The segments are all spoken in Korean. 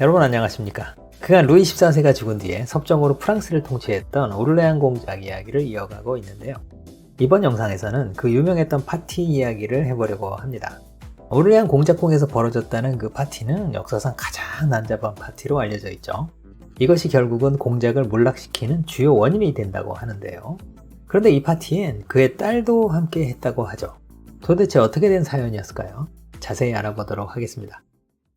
여러분 안녕하십니까? 그간 루이 14세가 죽은 뒤에 섭정으로 프랑스를 통치했던 오르레안 공작 이야기를 이어가고 있는데요. 이번 영상에서는 그 유명했던 파티 이야기를 해보려고 합니다. 오르레안 공작궁에서 벌어졌다는 그 파티는 역사상 가장 난잡한 파티로 알려져 있죠. 이것이 결국은 공작을 몰락시키는 주요 원인이 된다고 하는데요. 그런데 이 파티엔 그의 딸도 함께 했다고 하죠. 도대체 어떻게 된 사연이었을까요? 자세히 알아보도록 하겠습니다.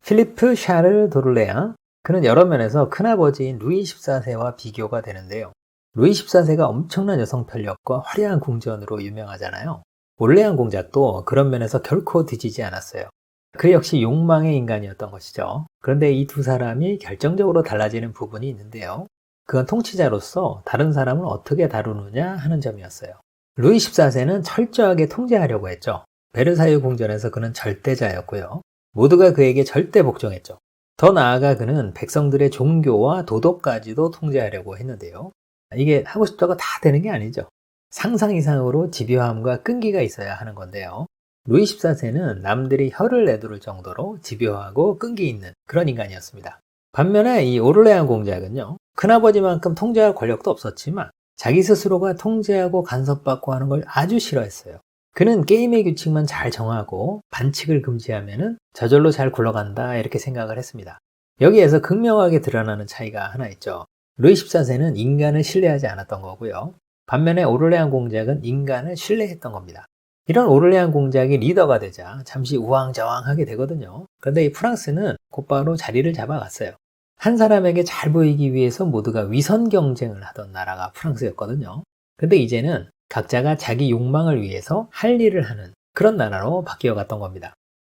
필리프 샤를 도르레앙 그는 여러 면에서 큰아버지인 루이 14세와 비교가 되는데요. 루이 14세가 엄청난 여성 편력과 화려한 궁전으로 유명하잖아요. 올레안 공작도 그런 면에서 결코 뒤지지 않았어요. 그 역시 욕망의 인간이었던 것이죠. 그런데 이 두 사람이 결정적으로 달라지는 부분이 있는데요. 그건 통치자로서 다른 사람을 어떻게 다루느냐 하는 점이었어요. 루이 14세는 철저하게 통제하려고 했죠. 베르사유 궁전에서 그는 절대자였고요. 모두가 그에게 절대 복종했죠. 더 나아가 그는 백성들의 종교와 도덕까지도 통제하려고 했는데요. 이게 하고 싶다고 다 되는 게 아니죠. 상상 이상으로 집요함과 끈기가 있어야 하는 건데요. 루이 14세는 남들이 혀를 내두를 정도로 집요하고 끈기 있는 그런 인간이었습니다. 반면에 이 오르레안 공작은요, 큰아버지만큼 통제할 권력도 없었지만 자기 스스로가 통제하고 간섭받고 하는 걸 아주 싫어했어요. 그는 게임의 규칙만 잘 정하고 반칙을 금지하면은 저절로 잘 굴러간다 이렇게 생각을 했습니다. 여기에서 극명하게 드러나는 차이가 하나 있죠. 루이 14세는 인간을 신뢰하지 않았던 거고요. 반면에 오르레안 공작은 인간을 신뢰했던 겁니다. 이런 오르레안 공작이 리더가 되자 잠시 우왕좌왕하게 되거든요. 그런데 이 프랑스는 곧바로 자리를 잡아갔어요. 한 사람에게 잘 보이기 위해서 모두가 위선 경쟁을 하던 나라가 프랑스였거든요. 근데 이제는 각자가 자기 욕망을 위해서 할 일을 하는 그런 나라로 바뀌어 갔던 겁니다.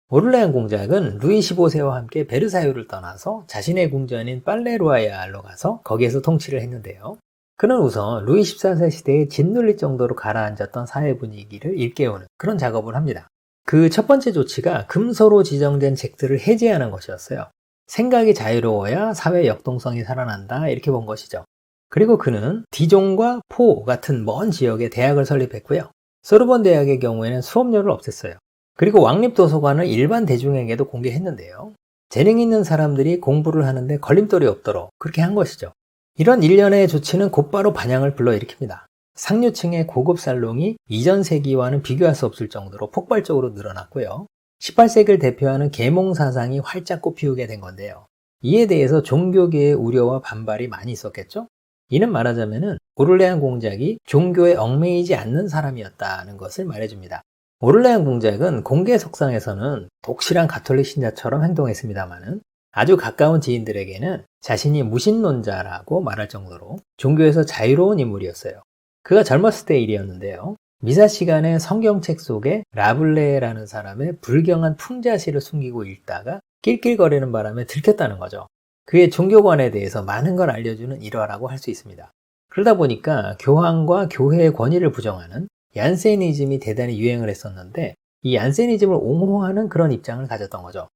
오르레안 공작은 루이 15세와 함께 베르사유를 떠나서 자신의 궁전인 빨레루아야알로 가서 거기에서 통치를 했는데요. 그는 우선 루이 14세 시대에 짓눌릴 정도로 가라앉았던 사회 분위기를 일깨우는 그런 작업을 합니다. 그 첫 번째 조치가 금서로 지정된 잭들을 해제하는 것이었어요. 생각이 자유로워야 사회 역동성이 살아난다 이렇게 본 것이죠. 그리고 그는 디종과 포 같은 먼 지역에 대학을 설립했고요. 소르본 대학의 경우에는 수업료를 없앴어요. 그리고 왕립도서관을 일반 대중에게도 공개했는데요. 재능 있는 사람들이 공부를 하는데 걸림돌이 없도록 그렇게 한 것이죠. 이런 일련의 조치는 곧바로 반향을 불러일으킵니다. 상류층의 고급 살롱이 이전 세기와는 비교할 수 없을 정도로 폭발적으로 늘어났고요. 18세기를 대표하는 계몽 사상이 활짝 꽃피우게 된 건데요. 이에 대해서 종교계의 우려와 반발이 많이 있었겠죠? 이는 말하자면은 오를레안 공작이 종교에 얽매이지 않는 사람이었다는 것을 말해줍니다. 오를레안 공작은 공개 석상에서는 독실한 가톨릭 신자처럼 행동했습니다만은 아주 가까운 지인들에게는 자신이 무신론자라고 말할 정도로 종교에서 자유로운 인물이었어요. 그가 젊었을 때 일이었는데요. 미사 시간에 성경책 속에 라블레라는 사람의 불경한 풍자시를 숨기고 읽다가 낄낄거리는 바람에 들켰다는 거죠. 그의 종교관에 대해서 많은 걸 알려주는 일화라고 할 수 있습니다. 그러다 보니까 교황과 교회의 권위를 부정하는 얀세니즘이 대단히 유행을 했었는데 이 얀세니즘을 옹호하는 그런 입장을 가졌던 거죠.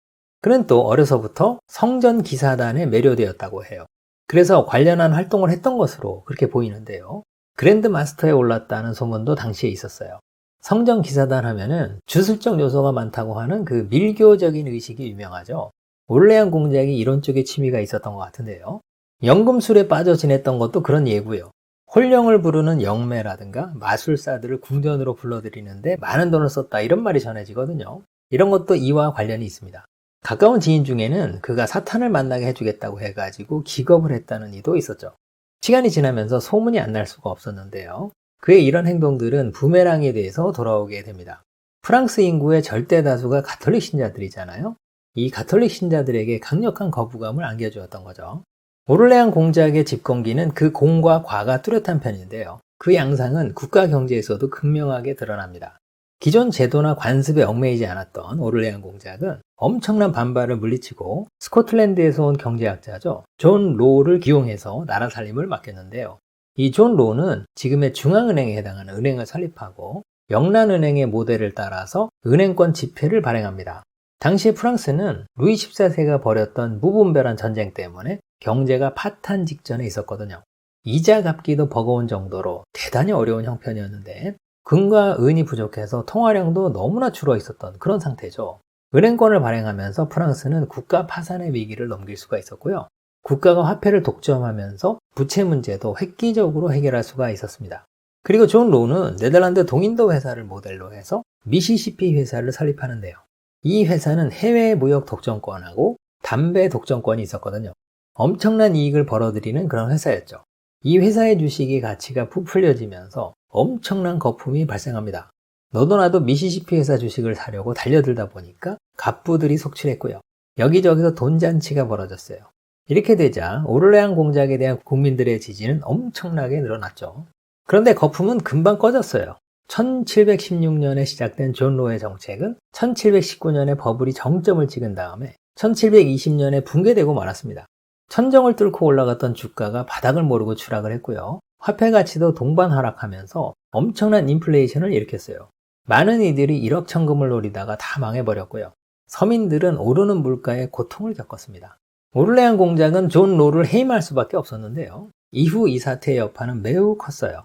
그는 또 어려서부터 성전 기사단에 매료되었다고 해요. 그래서 관련한 활동을 했던 것으로 그렇게 보이는데요. 그랜드 마스터에 올랐다는 소문도 당시에 있었어요. 성전 기사단 하면은 주술적 요소가 많다고 하는 그 밀교적인 의식이 유명하죠. 올레안 공작이 이런 쪽에 취미가 있었던 것 같은데요. 연금술에 빠져 지냈던 것도 그런 예고요. 홀령을 부르는 영매라든가 마술사들을 궁전으로 불러들이는데 많은 돈을 썼다 이런 말이 전해지거든요. 이런 것도 이와 관련이 있습니다. 가까운 지인 중에는 그가 사탄을 만나게 해주겠다고 해가지고 기겁을 했다는 이도 있었죠. 시간이 지나면서 소문이 안 날 수가 없었는데요. 그의 이런 행동들은 부메랑에 대해서 돌아오게 됩니다. 프랑스 인구의 절대 다수가 가톨릭 신자들이잖아요. 이 가톨릭 신자들에게 강력한 거부감을 안겨주었던 거죠. 오를레안 공작의 집권기는 그 공과 과가 뚜렷한 편인데요. 그 양상은 국가 경제에서도 극명하게 드러납니다. 기존 제도나 관습에 얽매이지 않았던 오를레안 공작은 엄청난 반발을 물리치고 스코틀랜드에서 온 경제학자죠. 존 로를 기용해서 나라 살림을 맡겼는데요. 이 존 로는 지금의 중앙은행에 해당하는 은행을 설립하고 영란은행의 모델을 따라서 은행권 지폐를 발행합니다. 당시 프랑스는 루이 14세가 벌였던 무분별한 전쟁 때문에 경제가 파탄 직전에 있었거든요. 이자 갚기도 버거운 정도로 대단히 어려운 형편이었는데 금과 은이 부족해서 통화량도 너무나 줄어 있었던 그런 상태죠. 은행권을 발행하면서 프랑스는 국가 파산의 위기를 넘길 수가 있었고요. 국가가 화폐를 독점하면서 부채 문제도 획기적으로 해결할 수가 있었습니다. 그리고 존 로는 네덜란드 동인도 회사를 모델로 해서 미시시피 회사를 설립하는데요. 이 회사는 해외 무역 독점권하고 담배 독점권이 있었거든요. 엄청난 이익을 벌어들이는 그런 회사였죠. 이 회사의 주식이 가치가 부풀려지면서 엄청난 거품이 발생합니다. 너도 나도 미시시피 회사 주식을 사려고 달려들다 보니까 갑부들이 속출했고요. 여기저기서 돈잔치가 벌어졌어요. 이렇게 되자 오를레안 공작에 대한 국민들의 지지는 엄청나게 늘어났죠. 그런데 거품은 금방 꺼졌어요. 1716년에 시작된 존 로의 정책은 1719년에 버블이 정점을 찍은 다음에 1720년에 붕괴되고 말았습니다. 천정을 뚫고 올라갔던 주가가 바닥을 모르고 추락을 했고요. 화폐 가치도 동반 하락하면서 엄청난 인플레이션을 일으켰어요. 많은 이들이 일억천금을 노리다가 다 망해버렸고요. 서민들은 오르는 물가에 고통을 겪었습니다. 오를레안 공작은 존 로를 해임할 수밖에 없었는데요. 이후 이 사태의 여파는 매우 컸어요.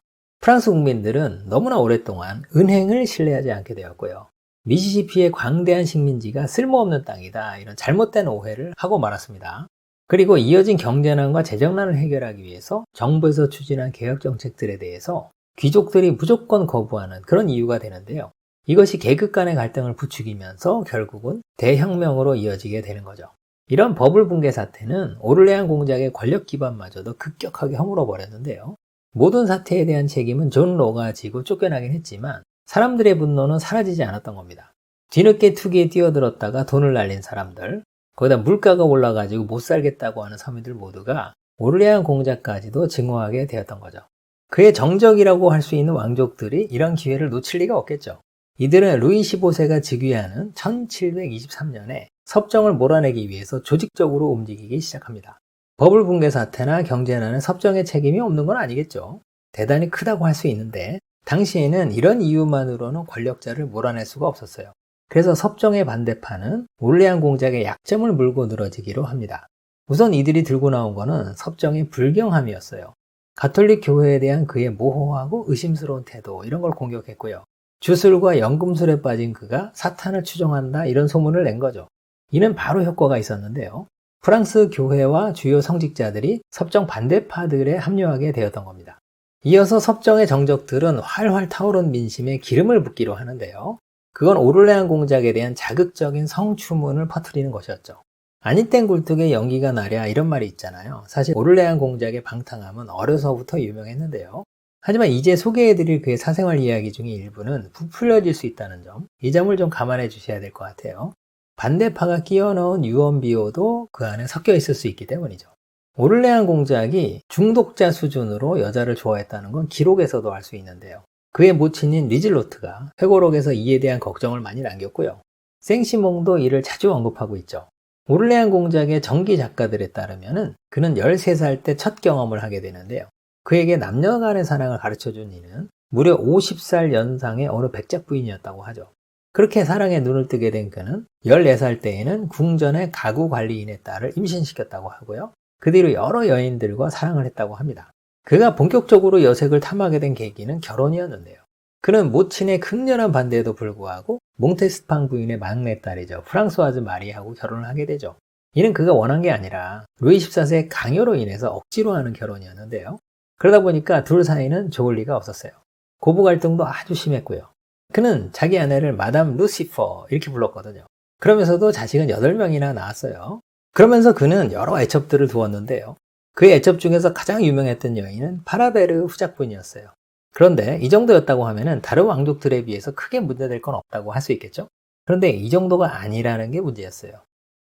프랑스 국민들은 너무나 오랫동안 은행을 신뢰하지 않게 되었고요. 미시시피의 광대한 식민지가 쓸모없는 땅이다 이런 잘못된 오해를 하고 말았습니다. 그리고 이어진 경제난과 재정난을 해결하기 위해서 정부에서 추진한 개혁 정책들에 대해서 귀족들이 무조건 거부하는 그런 이유가 되는데요. 이것이 계급 간의 갈등을 부추기면서 결국은 대혁명으로 이어지게 되는 거죠. 이런 버블 붕괴 사태는 오를레안 공작의 권력 기반마저도 급격하게 허물어 버렸는데요. 모든 사태에 대한 책임은 존 로가 지고 쫓겨나긴 했지만 사람들의 분노는 사라지지 않았던 겁니다. 뒤늦게 투기에 뛰어들었다가 돈을 날린 사람들, 거기다 물가가 올라가지고 못 살겠다고 하는 서민들 모두가 오를레안 공작까지도 증오하게 되었던 거죠. 그의 정적이라고 할 수 있는 왕족들이 이런 기회를 놓칠 리가 없겠죠. 이들은 루이 15세가 즉위하는 1723년에 섭정을 몰아내기 위해서 조직적으로 움직이기 시작합니다. 버블 붕괴 사태나 경제난은 섭정의 책임이 없는 건 아니겠죠. 대단히 크다고 할 수 있는데 당시에는 이런 이유만으로는 권력자를 몰아낼 수가 없었어요. 그래서 섭정의 반대파는 올레안 공작의 약점을 물고 늘어지기로 합니다. 우선 이들이 들고 나온 거는 섭정의 불경함이었어요. 가톨릭 교회에 대한 그의 모호하고 의심스러운 태도 이런 걸 공격했고요. 주술과 연금술에 빠진 그가 사탄을 추종한다 이런 소문을 낸 거죠. 이는 바로 효과가 있었는데요. 프랑스 교회와 주요 성직자들이 섭정 반대파들에 합류하게 되었던 겁니다. 이어서 섭정의 정적들은 활활 타오른 민심에 기름을 붓기로 하는데요. 그건 오를레안 공작에 대한 자극적인 성추문을 퍼뜨리는 것이었죠. 아니땐 굴뚝에 연기가 나랴 이런 말이 있잖아요. 사실 오를레안 공작의 방탕함은 어려서부터 유명했는데요. 하지만 이제 소개해드릴 그의 사생활 이야기 중에 일부는 부풀려질 수 있다는 점, 이 점을 좀 감안해 주셔야 될 것 같아요. 반대파가 끼워 넣은 유언비어도 그 안에 섞여 있을 수 있기 때문이죠. 오를레안 공작이 중독자 수준으로 여자를 좋아했다는 건 기록에서도 알 수 있는데요. 그의 모친인 리즐로트가 회고록에서 이에 대한 걱정을 많이 남겼고요. 생시몽도 이를 자주 언급하고 있죠. 오를레안 공작의 전기 작가들에 따르면 그는 13살 때 첫 경험을 하게 되는데요. 그에게 남녀 간의 사랑을 가르쳐 준 이는 무려 50살 연상의 어느 백작 부인이었다고 하죠. 그렇게 사랑에 눈을 뜨게 된 그는 14살 때에는 궁전의 가구 관리인의 딸을 임신시켰다고 하고요. 그 뒤로 여러 여인들과 사랑을 했다고 합니다. 그가 본격적으로 여색을 탐하게 된 계기는 결혼이었는데요. 그는 모친의 극렬한 반대에도 불구하고 몽테스팡 부인의 막내딸이죠. 프랑스와즈 마리하고 결혼을 하게 되죠. 이는 그가 원한 게 아니라 루이 14세의 강요로 인해서 억지로 하는 결혼이었는데요. 그러다 보니까 둘 사이는 좋을 리가 없었어요. 고부 갈등도 아주 심했고요. 그는 자기 아내를 마담 루시퍼 이렇게 불렀거든요. 그러면서도 자식은 8명이나 낳았어요. 그러면서 그는 여러 애첩들을 두었는데요. 그의 애첩 중에서 가장 유명했던 여인은 파라베르 후작부인이었어요. 그런데 이 정도였다고 하면 다른 왕족들에 비해서 크게 문제될 건 없다고 할 수 있겠죠? 그런데 이 정도가 아니라는 게 문제였어요.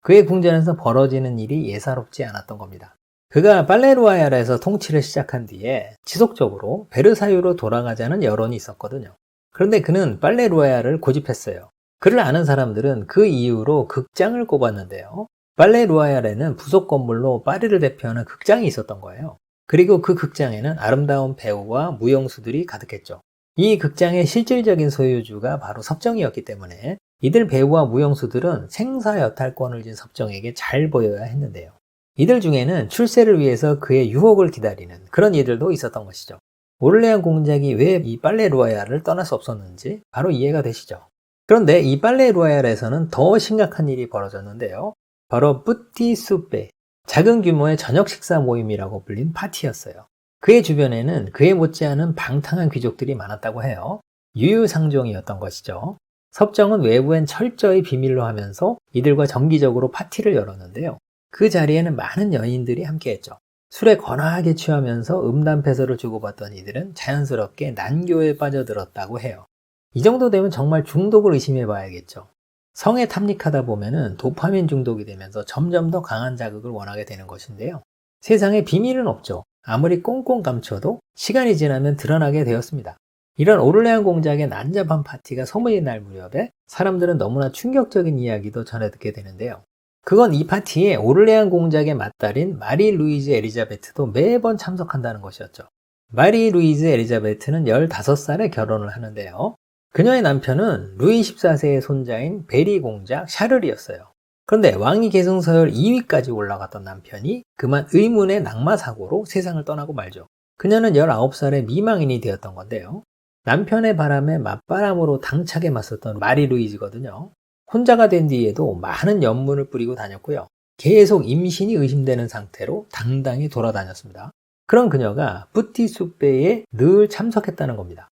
그의 궁전에서 벌어지는 일이 예사롭지 않았던 겁니다. 그가 빨레루아야라에서 통치를 시작한 뒤에 지속적으로 베르사유로 돌아가자는 여론이 있었거든요. 그런데 그는 빨레 루아야를 고집했어요. 그를 아는 사람들은 그 이후로 극장을 꼽았는데요. 빨레 루아야에는 부속 건물로 파리를 대표하는 극장이 있었던 거예요. 그리고 그 극장에는 아름다운 배우와 무용수들이 가득했죠. 이 극장의 실질적인 소유주가 바로 섭정이었기 때문에 이들 배우와 무용수들은 생사 여탈권을 진 섭정에게 잘 보여야 했는데요. 이들 중에는 출세를 위해서 그의 유혹을 기다리는 그런 이들도 있었던 것이죠. 오를레안 공작이 왜 이 빨레 루아야를 떠날 수 없었는지 바로 이해가 되시죠. 그런데 이 빨레 로얄에서는 더 심각한 일이 벌어졌는데요. 바로 뿌띠 수페, 작은 규모의 저녁 식사 모임이라고 불린 파티였어요. 그의 주변에는 그에 못지않은 방탕한 귀족들이 많았다고 해요. 유유상종이었던 것이죠. 섭정은 외부엔 철저히 비밀로 하면서 이들과 정기적으로 파티를 열었는데요. 그 자리에는 많은 연인들이 함께했죠. 술에 거나하게 취하면서 음담패설을 주고받던 이들은 자연스럽게 난교에 빠져들었다고 해요. 이 정도 되면 정말 중독을 의심해 봐야겠죠. 성에 탐닉하다 보면은 도파민 중독이 되면서 점점 더 강한 자극을 원하게 되는 것인데요. 세상에 비밀은 없죠. 아무리 꽁꽁 감춰도 시간이 지나면 드러나게 되었습니다. 이런 오를레안 공작의 난잡한 파티가 소문이 날 무렵에 사람들은 너무나 충격적인 이야기도 전해 듣게 되는데요. 그건 이 파티에 오를레안 공작의 맏딸인 마리 루이즈 에리자베트도 매번 참석한다는 것이었죠. 마리 루이즈 에리자베트는 15살에 결혼을 하는데요. 그녀의 남편은 루이 14세의 손자인 베리 공작 샤를이었어요. 그런데 왕위 계승 서열 2위까지 올라갔던 남편이 그만 의문의 낙마 사고로 세상을 떠나고 말죠. 그녀는 19살에 미망인이 되었던 건데요. 남편의 바람에 맞바람으로 당차게 맞섰던 마리 루이즈거든요. 혼자가 된 뒤에도 많은 연문을 뿌리고 다녔고요. 계속 임신이 의심되는 상태로 당당히 돌아다녔습니다. 그런 그녀가 뿌티 숲배에 늘 참석했다는 겁니다.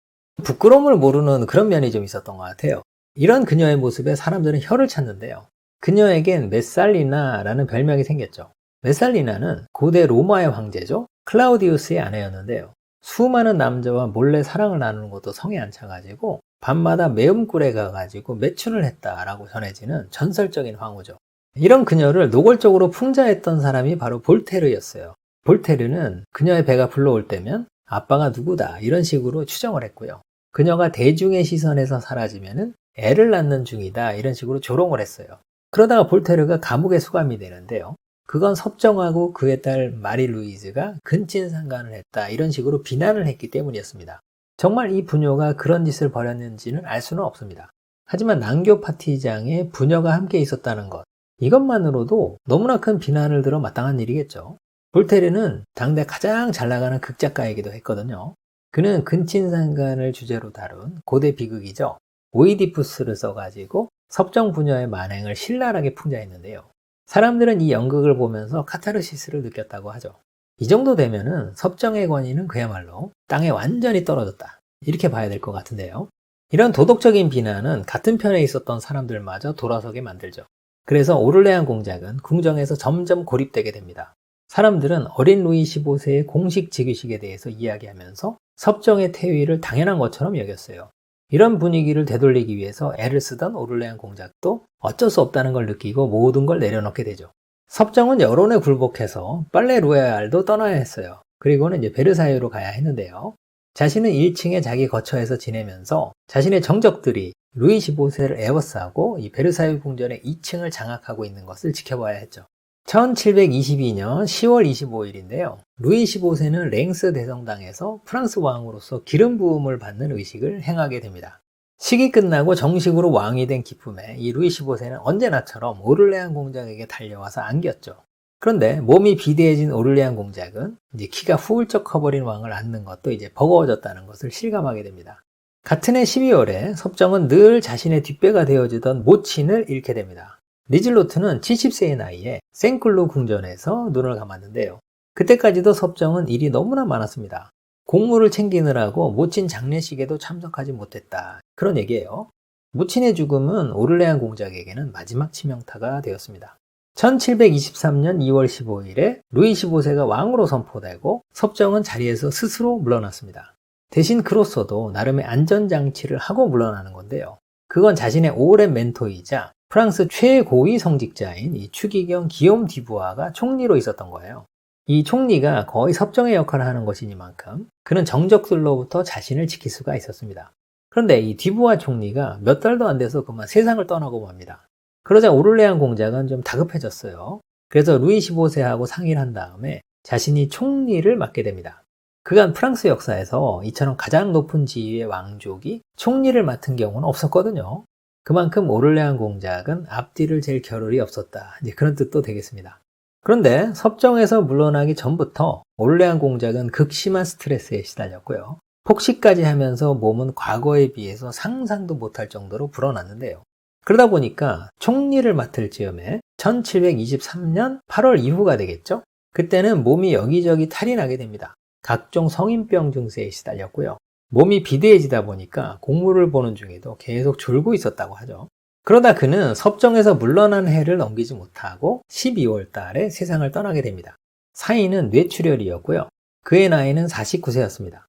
부끄러움을 모르는 그런 면이 좀 있었던 것 같아요. 이런 그녀의 모습에 사람들은 혀를 찾는데요. 그녀에겐 메살리나라는 별명이 생겼죠. 메살리나는 고대 로마의 황제죠. 클라우디우스의 아내였는데요. 수많은 남자와 몰래 사랑을 나누는 것도 성에 안 차가지고 밤마다 매음굴에 가가지고 매춘을 했다라고 전해지는 전설적인 황후죠. 이런 그녀를 노골적으로 풍자했던 사람이 바로 볼테르였어요. 볼테르는 그녀의 배가 불러올 때면 아빠가 누구다 이런 식으로 추정을 했고요. 그녀가 대중의 시선에서 사라지면은 애를 낳는 중이다 이런 식으로 조롱을 했어요. 그러다가 볼테르가 감옥에 수감이 되는데요. 그건 섭정하고 그의 딸 마리 루이즈가 근친상간을 했다 이런 식으로 비난을 했기 때문이었습니다. 정말 이 부녀가 그런 짓을 벌였는지는 알 수는 없습니다. 하지만 난교 파티장에 부녀가 함께 있었다는 것 이것만으로도 너무나 큰 비난을 들어 마땅한 일이겠죠. 볼테르는 당대 가장 잘 나가는 극작가이기도 했거든요. 그는 근친상간을 주제로 다룬 고대 비극이죠. 오이디푸스를 써가지고 섭정 부녀의 만행을 신랄하게 풍자했는데요. 사람들은 이 연극을 보면서 카타르시스를 느꼈다고 하죠. 이 정도 되면은 섭정의 권위는 그야말로 땅에 완전히 떨어졌다. 이렇게 봐야 될 것 같은데요. 이런 도덕적인 비난은 같은 편에 있었던 사람들마저 돌아서게 만들죠. 그래서 오를레안 공작은 궁정에서 점점 고립되게 됩니다. 사람들은 어린 루이 15세의 공식 즉위식에 대해서 이야기하면서 섭정의 퇴위를 당연한 것처럼 여겼어요. 이런 분위기를 되돌리기 위해서 애를 쓰던 오를레안 공작도 어쩔 수 없다는 걸 느끼고 모든 걸 내려놓게 되죠. 섭정은 여론에 굴복해서 빨레 루에알도 떠나야 했어요. 그리고는 이제 베르사유로 가야 했는데요. 자신은 1층에 자기 거처에서 지내면서 자신의 정적들이 루이 15세를 에워싸고 이 베르사유 궁전의 2층을 장악하고 있는 것을 지켜봐야 했죠. 1722년 10월 25일인데요. 루이 15세는 랭스 대성당에서 프랑스 왕으로서 기름 부음을 받는 의식을 행하게 됩니다. 식이 끝나고 정식으로 왕이 된 기쁨에 이 루이 15세는 언제나처럼 오를레안 공작에게 달려와서 안겼죠. 그런데 몸이 비대해진 오를레안 공작은 이제 키가 후울적 커버린 왕을 안는 것도 이제 버거워졌다는 것을 실감하게 됩니다. 같은 해 12월에 섭정은 늘 자신의 뒷배가 되어주던 모친을 잃게 됩니다. 리즐로트는 70세의 나이에 생클로 궁전에서 눈을 감았는데요. 그때까지도 섭정은 일이 너무나 많았습니다. 공무를 챙기느라고 모친 장례식에도 참석하지 못했다. 그런 얘기예요. 모친의 죽음은 오를레안 공작에게는 마지막 치명타가 되었습니다. 1723년 2월 15일에 루이 15세가 왕으로 선포되고 섭정은 자리에서 스스로 물러났습니다. 대신 그로서도 나름의 안전장치를 하고 물러나는 건데요. 그건 자신의 오랜 멘토이자 프랑스 최고위 성직자인 이 추기경 기욤 디부아가 총리로 있었던 거예요. 이 총리가 거의 섭정의 역할을 하는 것이니만큼 그는 정적들로부터 자신을 지킬 수가 있었습니다. 그런데 이 디부아 총리가 몇 달도 안 돼서 그만 세상을 떠나고 맙니다. 그러자 오를레안 공작은 좀 다급해졌어요. 그래서 루이 15세하고 상의를 한 다음에 자신이 총리를 맡게 됩니다. 그간 프랑스 역사에서 이처럼 가장 높은 지위의 왕족이 총리를 맡은 경우는 없었거든요. 그만큼 오를레안 공작은 앞뒤를 잴 겨를이 없었다. 이제 그런 뜻도 되겠습니다. 그런데 섭정에서 물러나기 전부터 오를레안 공작은 극심한 스트레스에 시달렸고요. 폭식까지 하면서 몸은 과거에 비해서 상상도 못할 정도로 불어났는데요. 그러다 보니까 총리를 맡을 즈음에 1723년 8월 이후가 되겠죠? 그때는 몸이 여기저기 탈이 나게 됩니다. 각종 성인병 증세에 시달렸고요. 몸이 비대해지다 보니까 공무를 보는 중에도 계속 졸고 있었다고 하죠. 그러다 그는 섭정에서 물러난 해를 넘기지 못하고 12월 달에 세상을 떠나게 됩니다. 사인은 뇌출혈이었고요. 그의 나이는 49세였습니다.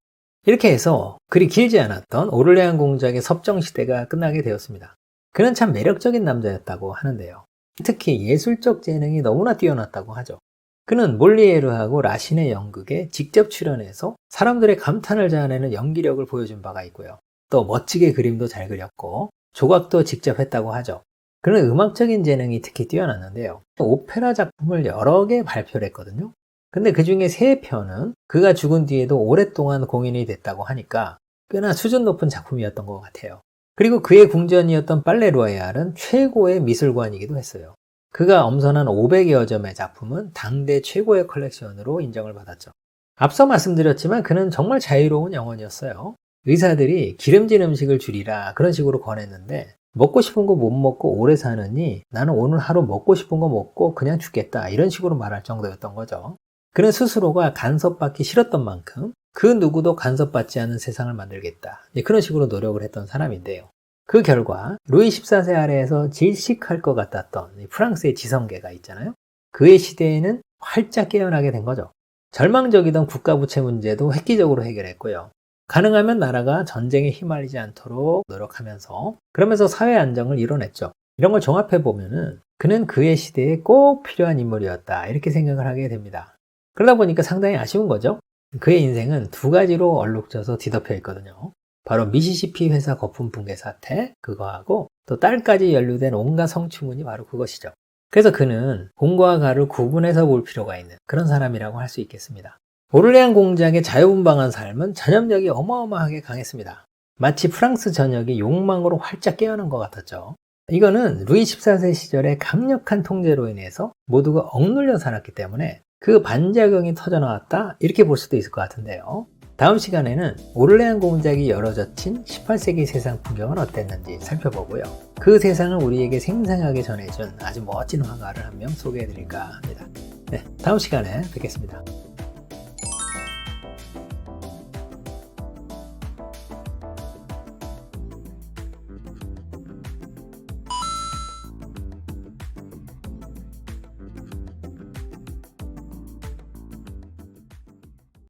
이렇게 해서 그리 길지 않았던 오를레안 공작의 섭정 시대가 끝나게 되었습니다. 그는 참 매력적인 남자였다고 하는데요. 특히 예술적 재능이 너무나 뛰어났다고 하죠. 그는 몰리에르하고 라신의 연극에 직접 출연해서 사람들의 감탄을 자아내는 연기력을 보여준 바가 있고요. 또 멋지게 그림도 잘 그렸고 조각도 직접 했다고 하죠. 그는 음악적인 재능이 특히 뛰어났는데요. 오페라 작품을 여러 개 발표를 했거든요. 근데 그 중에 세 편은 그가 죽은 뒤에도 오랫동안 공연이 됐다고 하니까 꽤나 수준 높은 작품이었던 것 같아요. 그리고 그의 궁전이었던 빨레로야알은 최고의 미술관이기도 했어요. 그가 엄선한 500여 점의 작품은 당대 최고의 컬렉션으로 인정을 받았죠. 앞서 말씀드렸지만 그는 정말 자유로운 영혼이었어요. 의사들이 기름진 음식을 줄이라 그런 식으로 권했는데 먹고 싶은 거 못 먹고 오래 사느니 나는 오늘 하루 먹고 싶은 거 먹고 그냥 죽겠다 이런 식으로 말할 정도였던 거죠. 그는 스스로가 간섭받기 싫었던 만큼 그 누구도 간섭받지 않은 세상을 만들겠다. 그런 식으로 노력을 했던 사람인데요. 그 결과 루이 14세 아래에서 질식할 것 같았던 프랑스의 지성계가 있잖아요. 그의 시대에는 활짝 깨어나게 된 거죠. 절망적이던 국가 부채 문제도 획기적으로 해결했고요. 가능하면 나라가 전쟁에 휘말리지 않도록 노력하면서 그러면서 사회 안정을 이뤄냈죠. 이런 걸 종합해 보면은 그는 그의 시대에 꼭 필요한 인물이었다 이렇게 생각을 하게 됩니다. 그러다 보니까 상당히 아쉬운 거죠. 그의 인생은 두 가지로 얼룩져서 뒤덮여 있거든요. 바로 미시시피 회사 거품 붕괴 사태 그거하고 또 딸까지 연루된 온갖 성추문이 바로 그것이죠. 그래서 그는 공과 가를 구분해서 볼 필요가 있는 그런 사람이라고 할 수 있겠습니다. 오를레안 공작의 자유분방한 삶은 전염력이 어마어마하게 강했습니다. 마치 프랑스 전역이 욕망으로 활짝 깨어난 것 같았죠. 이거는 루이 14세 시절의 강력한 통제로 인해서 모두가 억눌려 살았기 때문에 그 반작용이 터져나왔다 이렇게 볼 수도 있을 것 같은데요. 다음 시간에는 오를레안 공작이 열어젖힌 18세기 세상 풍경은 어땠는지 살펴보고요. 그 세상을 우리에게 생생하게 전해준 아주 멋진 화가를 한 명 소개해 드릴까 합니다. 네, 다음 시간에 뵙겠습니다.